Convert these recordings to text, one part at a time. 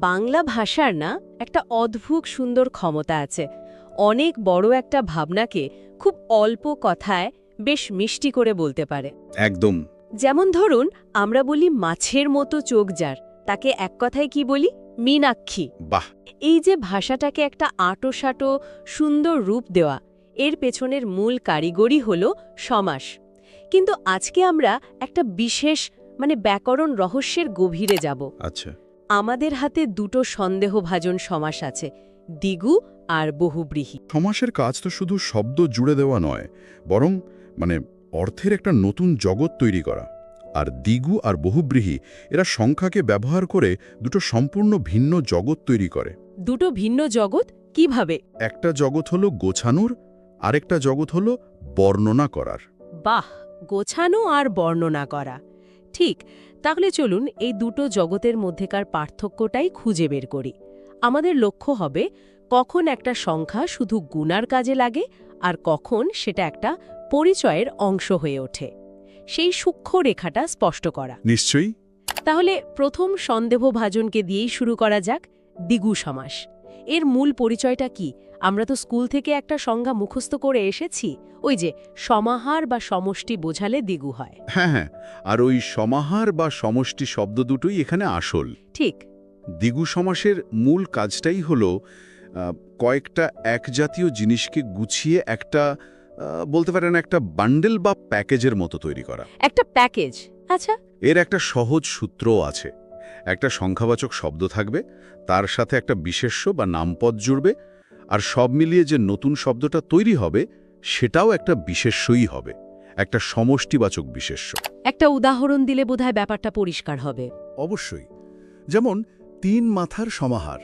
বাংলা ভাষার না একটা অদ্ভুত সুন্দর ক্ষমতা আছে। অনেক বড় একটা ভাবনাকে খুব অল্প কথায় বেশ মিষ্টি করে বলতে পারে। একদম। যেমন ধরুন আমরা বলি মাছের মতো চোখ যার তাকে এক কথায় কি বলি? মীনাক্ষী। বাহ! এই যে ভাষাটাকে একটা আঁটোসাঁটো সুন্দর রূপ দেওয়া এর পেছনের মূল কারিগরি হল সমাস। কিন্তু আজকে আমরা একটা বিশেষ মানে ব্যাকরণ রহস্যের গভীরে যাব। আচ্ছা। আমাদের হাতে দুটো সন্দেহভাজন সমাস আছে দিগু আর বহুব্রীহি। সমাসের কাজ তো শুধু শব্দ জুড়ে দেওয়া নয় বরং মানে অর্থের একটা নতুন জগৎ তৈরি করা। আর দিগু আর বহুব্রীহি এরা সংখ্যাকে ব্যবহার করে দুটো সম্পূর্ণ ভিন্ন জগৎ তৈরি করে। দুটো ভিন্ন জগৎ? কীভাবে? একটা জগৎ হলো গোছানোর আরেকটা জগৎ হলো বর্ণনা করার। বাহ! গোছানো আর বর্ণনা করা। ঠিক তাহলে চলুন এই দুটো জগতের মধ্যেকার পার্থক্যটাই খুঁজে বের করি। আমাদের লক্ষ্য হবে কখন একটা সংখ্যা শুধু গুনার কাজে লাগে আর কখন সেটা একটা পরিচয়ের অংশ হয়ে ওঠে। সেই সূক্ষ্ম রেখাটা স্পষ্ট করা। নিশ্চয়ই। তাহলে প্রথম সন্দেহভাজনকে দিয়েই শুরু করা যাক দ্বিগু সমাস এর মূল পরিচয়টা কি? আমরা তো স্কুল থেকে একটা সংজ্ঞা মুখস্থ করে এসেছি। ওই যে সমাহার বা সমষ্টি বোঝালে দ্বিগু হয়। হ্যাঁ হ্যাঁ আর ওই সমাহার বা সমষ্টি শব্দ দুটোই এখানে আসল। ঠিক। দ্বিগু সমাসের মূল কাজটাই হল কয়েকটা একজাতীয় জিনিসকে গুছিয়ে একটা বলতে পারেন একটা বান্ডেল বা প্যাকেজের মতো তৈরি করা। একটা প্যাকেজ। আচ্ছা। এর একটা সহজ সূত্রও আছে। একটা সংখ্যাবাচক শব্দ থাকবে তার সাথে একটা বিশেষ্য বা নামপদ জুড়বে আর সব মিলিয়ে যে নতুন শব্দটা তৈরি হবে সেটাও একটা বিশেষ্যই হবে একটা সমষ্টিবাচক বিশেষ্য। একটা উদাহরণ দিলে বোধহয় ব্যাপারটা পরিষ্কার হবে। অবশ্যই। যেমন তিন মাথার সমাহার।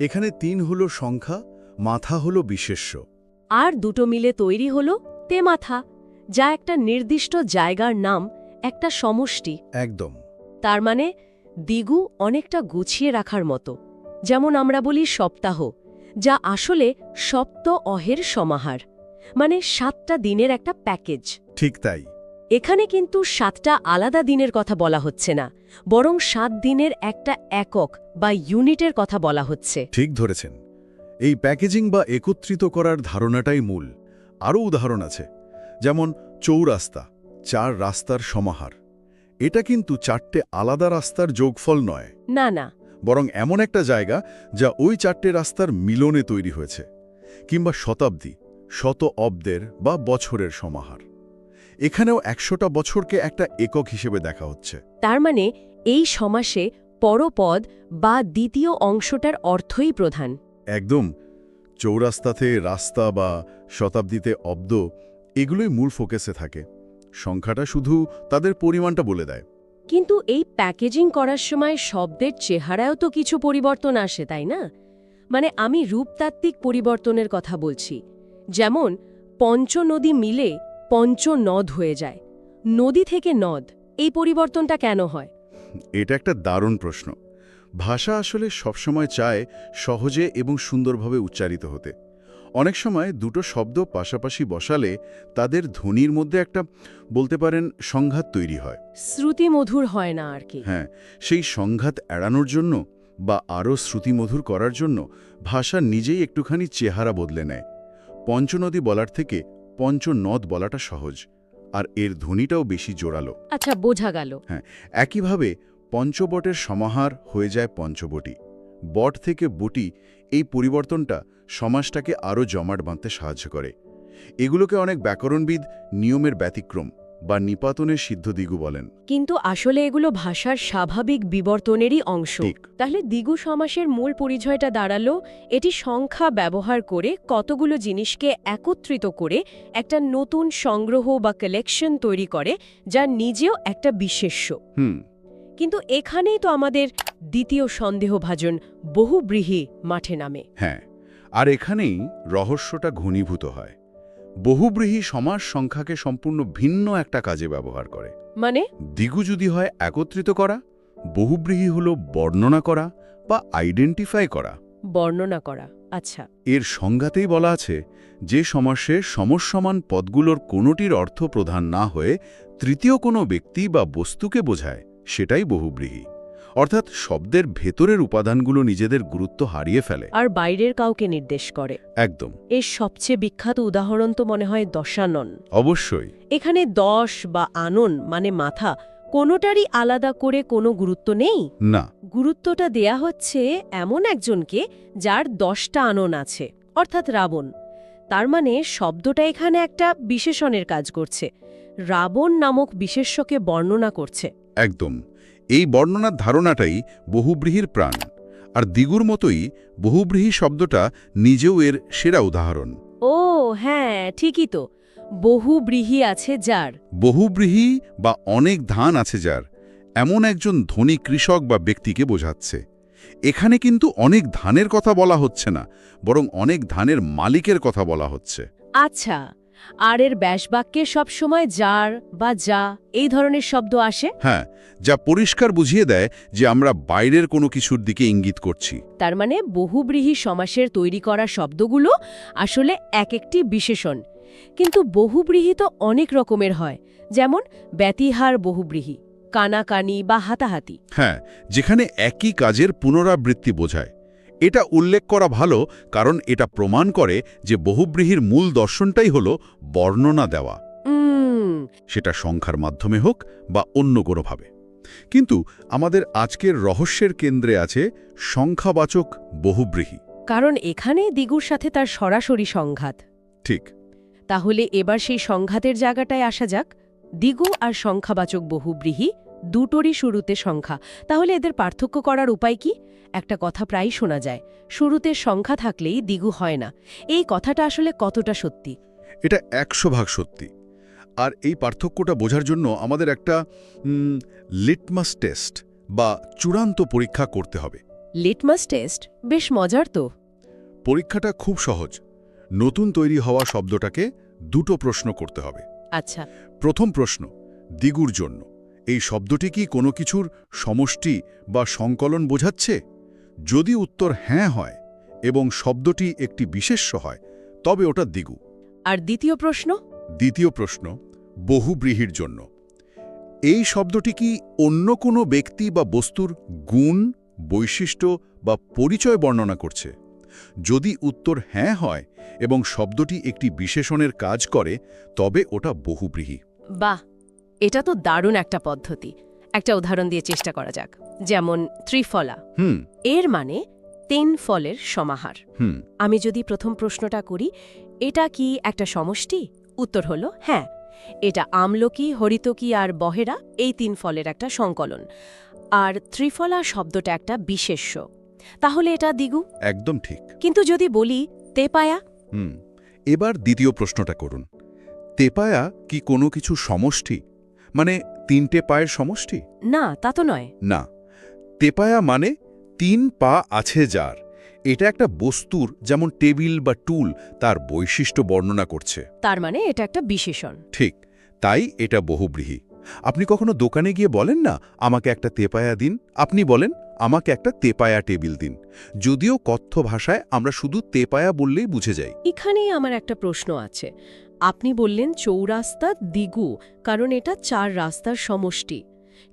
এখানে তিন হলো সংখ্যা মাথা হলো বিশেষ্য। আর দুটো মিলে তৈরি হলো তেমাথা যা একটা নির্দিষ্ট জায়গার নাম একটা সমষ্টি। একদম। তার মানে দিগু অনেকটা গুছিয়ে রাখার মতো। যেমন আমরা বলি সপ্তাহ যা আসলে সপ্ত অহের সমাহার মানে সাতটা দিনের একটা প্যাকেজ। ঠিক তাই। এখানে কিন্তু সাতটা আলাদা দিনের কথা বলা হচ্ছে না বরং সাত দিনের একটা একক বা ইউনিটের কথা বলা হচ্ছে। ঠিক ধরেছেন। এই প্যাকেজিং বা একত্রিত করার ধারণাটাই মূল। আরও উদাহরণ আছে যেমন চৌরাস্তা চার রাস্তার সমাহার। এটা কিন্তু চারটে আলাদা রাস্তার যোগফল নয়। না না। বরং এমন একটা জায়গা যা ওই চারটে রাস্তার মিলনে তৈরি হয়েছে কিংবা শতাব্দী শত অব্দের বা বছরের সমাহার। এখানেও একশোটা বছরকে একটা একক হিসেবে দেখা হচ্ছে। তার মানে এই সমাসে পরপদ বা দ্বিতীয় অংশটার অর্থই প্রধান। একদম। চৌরাস্তাতে রাস্তা বা শতাব্দীতে অব্দ এগুলোই মূল ফোকাসে থাকে। সংখ্যাটা শুধু তাদের পরিমাণটা বলে দেয়। কিন্তু এই প্যাকেজিং করার সময় শব্দের চেহারায়ও তো কিছু পরিবর্তন আসে তাই না? মানে আমি রূপতাত্ত্বিক পরিবর্তনের কথা বলছি। যেমন পঞ্চনদী মিলে পঞ্চনদ হয়ে যায়। নদী থেকে নদ এই পরিবর্তনটা কেন হয়? এটা একটা দারুণ প্রশ্ন। ভাষা আসলে সবসময় চায় সহজে এবং সুন্দরভাবে উচ্চারিত হতে। অনেক সময় দুটো শব্দ পাশাপাশি বসালে তাদের ধ্বনির মধ্যে একটা বলতে পারেন সংঘাত তৈরি হয়। শ্রুতিমধুর হয় না আর কি। হ্যাঁ সেই সংঘাত এড়ানোর জন্য বা আরও শ্রুতিমধুর করার জন্য ভাষা নিজেই একটুখানি চেহারা বদলে নেয়। পঞ্চনদী বলার থেকে পঞ্চনদ বলাটা সহজ আর এর ধ্বনিটাও বেশি জোরালো। আচ্ছা বোঝা গেল। হ্যাঁ একইভাবে পঞ্চবটের সমাহার হয়ে যায় পঞ্চবটি। বট থেকে বটি এই পরিবর্তনটা সমাজটাকে আরও জমাট বাঁধতে সাহায্য করে। এগুলোকে অনেক ব্যাকরণবিদ নিয়মের ব্যতিক্রম বা নিপাতনের সিদ্ধ দিগু বলেন। কিন্তু আসলে এগুলো ভাষার স্বাভাবিক বিবর্তনেরই অংশ। তাহলে দ্বিগু সমাসের মূল পরিচয়টা দাঁড়াল এটি সংখ্যা ব্যবহার করে কতগুলো জিনিসকে একত্রিত করে একটা নতুন সংগ্রহ বা কালেকশন তৈরি করে যা নিজেও একটা বিশেষ্য। হুম। কিন্তু এখানেই তো আমাদের দ্বিতীয় সন্দেহভাজন বহুব্রীহি মাঠে নামে। হ্যাঁ আর এখানেই রহস্যটা ঘনীভূত হয়। বহুব্রীহী সমাজ সংখ্যাকে সম্পূর্ণ ভিন্ন একটা কাজে ব্যবহার করে। মানে? দিগু যদি হয় একত্রিত করা বহুব্রীহী হল বর্ণনা করা বা আইডেন্টিফাই করা। বর্ণনা করা আচ্ছা। এর সংজ্ঞাতেই বলা আছে যে সমাসে সমসমান পদগুলোর কোনোটির অর্থ প্রধান না হয়ে তৃতীয় কোনো ব্যক্তি বা বস্তুকে বোঝায়। সেটাই বহুব্রীহী। অর্থাৎ শব্দের ভেতরের উপাদানগুলো নিজেদের গুরুত্ব হারিয়ে ফেলে। আর বাইরের কাউকে নির্দেশ করে। একদম। এর সবচেয়ে বিখ্যাত উদাহরণ তো মনে হয় দশানন। অবশ্যই। এখানে দশ বা আনন মানে মাথা কোনোটারই আলাদা করে কোনো গুরুত্ব নেই? না। গুরুত্বটা দেয়া হচ্ছে এমন একজনকে যার দশটা আনন আছে অর্থাৎ রাবণ। তার মানে শব্দটা এখানে একটা বিশেষণের কাজ করছে। রাবণ নামক বিশেষ্যকে বর্ণনা করছে। একদম। এই বর্ণনার ধারণাটাই বহুব্রীহির প্রাণ। আর দিগুর মতোই বহুব্রীহি শব্দটা নিজেও এর সেরা উদাহরণ। ও হ্যাঁ ঠিকই তো। বহু ব্রীহি আছে যার। বহুব্রীহি বা অনেক ধান আছে যার। এমন একজন ধনী কৃষক বা ব্যক্তিকে বোঝাচ্ছে। এখানে কিন্তু অনেক ধানের কথা বলা হচ্ছে না বরং অনেক ধানের মালিকের কথা বলা হচ্ছে। আচ্ছা। আর এর ব্যাসবাক্যে সবসময় যার বা যা এই ধরনের শব্দ আসে? হ্যাঁ যা পরিষ্কার বুঝিয়ে দেয় যে আমরা বাইরের কোনো কিছুর দিকে ইঙ্গিত করছি। তার মানে বহুব্রীহি সমাসের তৈরি করা শব্দগুলো আসলে এক একটি বিশেষণ। কিন্তু বহুব্রীহি তো অনেক রকমের হয় যেমন ব্যতিহার বহুব্রীহি কানাকানি বা হাতাহাতি। হ্যাঁ যেখানে একই কাজের পুনরাবৃত্তি বোঝায়। এটা উল্লেখ করা ভালো কারণ এটা প্রমাণ করে যে বহুব্রীহির মূল দর্শনটাই হল বর্ণনা দেওয়া। সেটা সংখ্যার মাধ্যমে হোক বা অন্য কোনোভাবে। কিন্তু আমাদের আজকের রহস্যের কেন্দ্রে আছে সংখ্যাবাচক বহুব্রীহি। কারণ এখানে দিগুর সাথে তার সরাসরি সংঘাত। ঠিক। তাহলে এবার সেই সংঘাতের জায়গাটায় আসা যাক। দিগু আর সংখ্যাবাচক বহুব্রীহি দুটোরই শুরুতে সংখ্যা। তাহলে এদের পার্থক্য করার উপায় কি? একটা কথা প্রায়ই শোনা যায় শুরুতে সংখ্যা থাকলেই দ্বিগু হয় না। এই কথাটা আসলে কতটা সত্যি? এটা একশো ভাগ সত্যি। আর এই পার্থক্যটা বোঝার জন্য আমাদের একটা লিটমাস টেস্ট বা চূড়ান্ত পরীক্ষা করতে হবে। লিটমাস টেস্ট বেশ মজার তো। পরীক্ষাটা খুব সহজ। নতুন তৈরি হওয়া শব্দটাকে দুটো প্রশ্ন করতে হবে। আচ্ছা। প্রথম প্রশ্ন দ্বিগুর জন্য। এই শব্দটি কি কোনো কিছুর সমষ্টি বা সংকলন বোঝাচ্ছে? যদি উত্তর হ্যাঁ হয় এবং শব্দটি একটি বিশেষ্য হয় তবে ওটা দিগু। আর দ্বিতীয় প্রশ্ন? দ্বিতীয় প্রশ্ন বহুব্রীহির জন্য। এই শব্দটি কি অন্য কোনো ব্যক্তি বা বস্তুর গুণ বৈশিষ্ট্য বা পরিচয় বর্ণনা করছে? যদি উত্তর হ্যাঁ হয় এবং শব্দটি একটি বিশেষণের কাজ করে তবে ওটা বহুব্রীহি বাহ! এটা তো দারুণ একটা পদ্ধতি। একটা উদাহরণ দিয়ে চেষ্টা করা যাক। যেমন ত্রিফলা। হুম। এর মানে তিন ফলের সমাহার। হুম। আমি যদি প্রথম প্রশ্নটা করি এটা কি একটা সমষ্টি? উত্তর হলো হ্যাঁ। এটা আমলকি হরিতকি আর বহেরা এই তিন ফলের একটা সংকলন। আর ত্রিফলা শব্দটা একটা বিশেষ্য। তাহলে এটা দিগু একদম ঠিক। কিন্তু যদি বলি তেপায়া? হুম। এবার দ্বিতীয় প্রশ্নটা করুন। তেপায়া কি কোনো কিছু সমষ্টি? মানে তিনটে পায়ের সমষ্টি? না তা তো নয়। না। তেপায়া মানে তিন পা আছে যার। এটা একটা বস্তুর যেমন টেবিল বা টুল তার বৈশিষ্ট্য বর্ণনা করছে। তার মানে এটা একটা বিশেষণ। ঠিক তাই এটা বহুব্রীহি। আপনি কখনো দোকানে গিয়ে বলেন না আমাকে একটা তেপায়া দিন আপনি বলেন আমাকে একটা তেপায়া টেবিল দিন যদিও কথ্য ভাষায় আমরা শুধু তেপায়া বললেই বুঝে যাই। এখানেই আমার একটা প্রশ্ন আছে। আপনি বললেন চৌরাস্তা দিগু কারণ এটা চার রাস্তার সমষ্টি।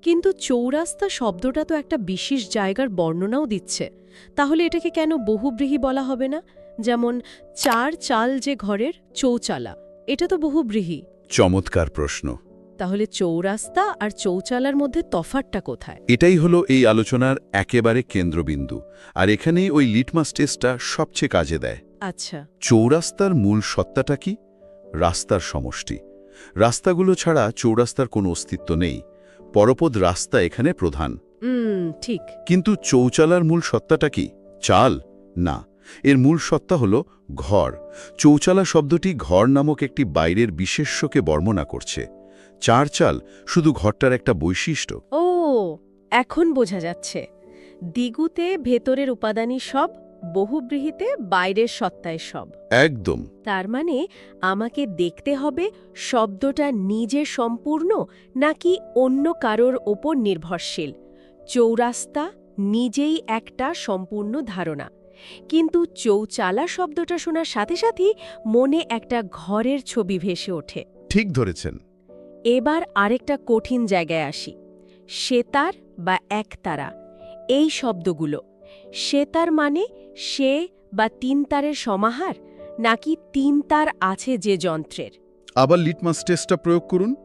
কিন্তু চৌরাস্তা শব্দটা তো একটা বিশেষ জায়গার বর্ণনাও দিচ্ছে। তাহলে এটাকে কেন বহুব্রীহি বলা হবে না? যেমন চার চাল যে ঘরের চৌচালা এটা তো বহুব্রীহি। চমৎকার প্রশ্ন। তাহলে চৌরাস্তা আর চৌচালার মধ্যে তফাতটা কোথায়? এটাই হলো এই আলোচনার একেবারে কেন্দ্রবিন্দু আর এখানেই ওই লিটমাস টেস্টটা সবচেয়ে কাজে দেয়। আচ্ছা। চৌরাস্তার মূল সত্তাটা কি? রাস্তার সমষ্টি। রাস্তাগুলো ছাড়া চৌরাস্তার কোনো অস্তিত্ব নেই। পরপদ রাস্তা এখানে প্রধান। ঠিক। কিন্তু চৌচালার মূল সত্তাটা কি? চাল? না। এর মূল সত্তা হল ঘর। চৌচালা শব্দটি ঘর নামক একটি বাইরের বিশেষ্যকে বর্ণনা করছে। চার চাল শুধু ঘরটার একটা বৈশিষ্ট্য। ও এখন বোঝা যাচ্ছে। দিগুতে ভেতরের উপাদানই সব বহুব্রীহিতে বাইরের সত্তায় সব। একদম। তার মানে আমাকে দেখতে হবে শব্দটা নিজে সম্পূর্ণ নাকি অন্য কারোর ওপর নির্ভরশীল। চৌরাস্তা নিজেই একটা সম্পূর্ণ ধারণা। কিন্তু চৌচালা শব্দটা শোনার সাথে সাথেই মনে একটা ঘরের ছবি ভেসে ওঠে। ঠিক ধরেছেন। এবার আরেকটা কঠিন জায়গায় আসি। সেতার বা একতারা এই শব্দগুলো। সে তার মানে সে বা তিন তারের সমাহার নাকি তিন তার আছে যে যন্ত্রের? আবার লিটমাস টেস্টটা প্রয়োগ করুন।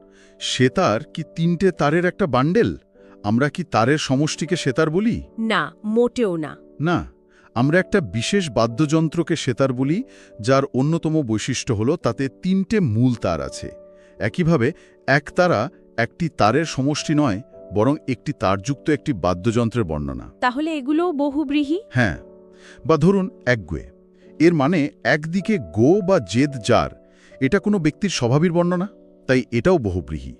সেতার কি তিনটে তারের একটা বান্ডেল? আমরা কি তারের সমষ্টিকে সেতার বলি? না মোটেও না। না আমরা একটা বিশেষ বাদ্যযন্ত্রকে সেতার বলি যার অন্যতম বৈশিষ্ট্য হল তাতে তিনটে মূল তার আছে। একইভাবে এক তারা একটি তারের সমষ্টি নয় বরং একটি তারযুক্ত একটি বাদ্যযন্ত্রের বর্ণনা। তাহলে এগুলোও বহুব্রীহি? হ্যাঁ। বা ধরুন একগুয়ে। এর মানে একদিকে গো বা জেদ যার এটা কোনো ব্যক্তির স্বভাবের বর্ণনা? তাই এটাও বহুব্রীহি।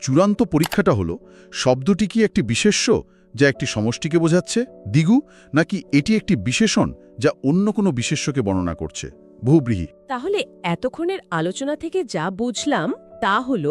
চূড়ান্ত পরীক্ষাটা হলো শব্দটি কি একটি বিশেষ্য যা একটি সমষ্টিকে বোঝাচ্ছে দিগু নাকি এটি একটি বিশেষণ যা অন্য কোনো বিশেষ্যকে বর্ণনা করছে? বহুব্রীহি। তাহলে এতক্ষণের আলোচনা থেকে যা বুঝলাম তা হল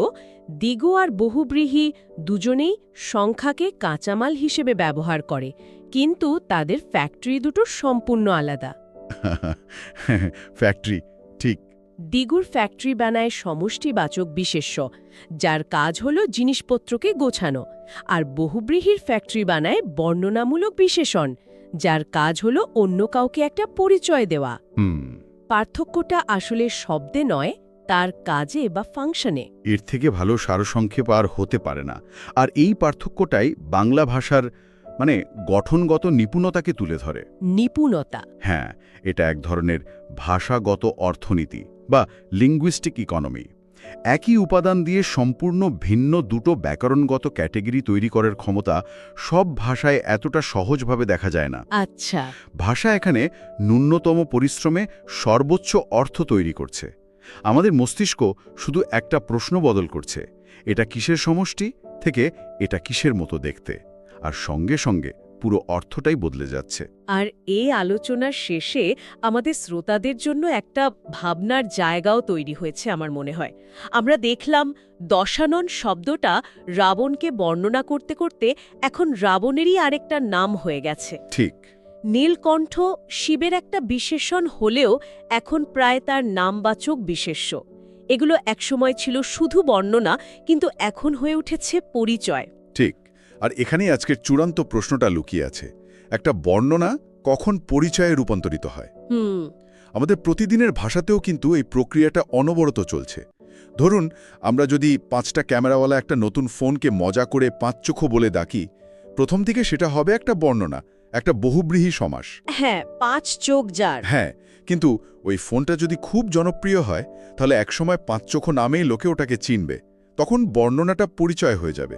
দিগু আর বহুব্রীহি দুজনেই সংখ্যাকে কাঁচামাল হিসেবে ব্যবহার করে কিন্তু তাদের ফ্যাক্টরি দুটো সম্পূর্ণ আলাদা। ফ্যাক্টরি ঠিক। দিগুর ফ্যাক্টরি বানায় সমষ্টিবাচক বিশেষ্য যার কাজ হল জিনিসপত্রকে গোছানো আর বহুব্রীহির ফ্যাক্টরি বানায় বর্ণনামূলক বিশেষণ যার কাজ হল অন্য কাউকে একটা পরিচয় দেওয়া। পার্থক্যটা আসলে শব্দে নয় তার কাজে বা ফাংশনে। এর থেকে ভালো সারসংক্ষেপ আর হতে পারে না। আর এই পার্থক্যটাই বাংলা ভাষার মানে গঠনগত নিপুণতাকে তুলে ধরে। নিপুণতা। হ্যাঁ এটা এক ধরনের ভাষাগত অর্থনীতি বা লিঙ্গুইস্টিক ইকোনমি একই উপাদান দিয়ে সম্পূর্ণ ভিন্ন দুটো ব্যাকরণগত ক্যাটেগরি তৈরি করার ক্ষমতা সব ভাষায় এতটা সহজভাবে দেখা যায় না। আচ্ছা। ভাষা এখানে ন্যূনতম পরিশ্রমে সর্বোচ্চ অর্থ তৈরি করছে। আমাদের মস্তিষ্ক শুধু একটা প্রশ্ন বদল করছে এটা কিসের সমষ্টি থেকে এটা কিসের মতো দেখতে আর সঙ্গে সঙ্গে পুরো অর্থটাই বদলে যাচ্ছে। আর এই আলোচনার শেষে আমাদের শ্রোতাদের জন্য একটা ভাবনার জায়গাও তৈরি হয়েছে আমার মনে হয়। আমরা দেখলাম দশানন শব্দটা রাবণকে বর্ণনা করতে করতে এখন রাবণেরই আরেকটা নাম হয়ে গেছে। ঠিক। নীলকণ্ঠ শিবের একটা বিশেষণ হলেও এখন প্রায় তার নামবাচক বিশেষ্য। এগুলো একসময় ছিল শুধু বর্ণনা কিন্তু এখন হয়ে উঠেছে পরিচয়। ঠিক আর এখানেই আজকের চূড়ান্ত প্রশ্নটা লুকিয়ে আছে। একটা বর্ণনা কখন পরিচয়ে রূপান্তরিত হয়? হুম। আমাদের প্রতিদিনের ভাষাতেও কিন্তু এই প্রক্রিয়াটা অনবরত চলছে। ধরুন আমরা যদি পাঁচটা ক্যামেরাওয়ালা একটা নতুন ফোনকে মজা করে পাঁচ চোখো বলে ডাকি প্রথম দিকে সেটা হবে একটা বর্ণনা একটা বহুব্রীহী সমাস। হ্যাঁ পাঁচ চোখ যার। হ্যাঁ কিন্তু ওই ফোনটা যদি খুব জনপ্রিয় হয় তাহলে একসময় পাঁচ চোখ নামেই লোকে ওটাকে চিনবে। তখন বর্ণনাটা পরিচয় হয়ে যাবে।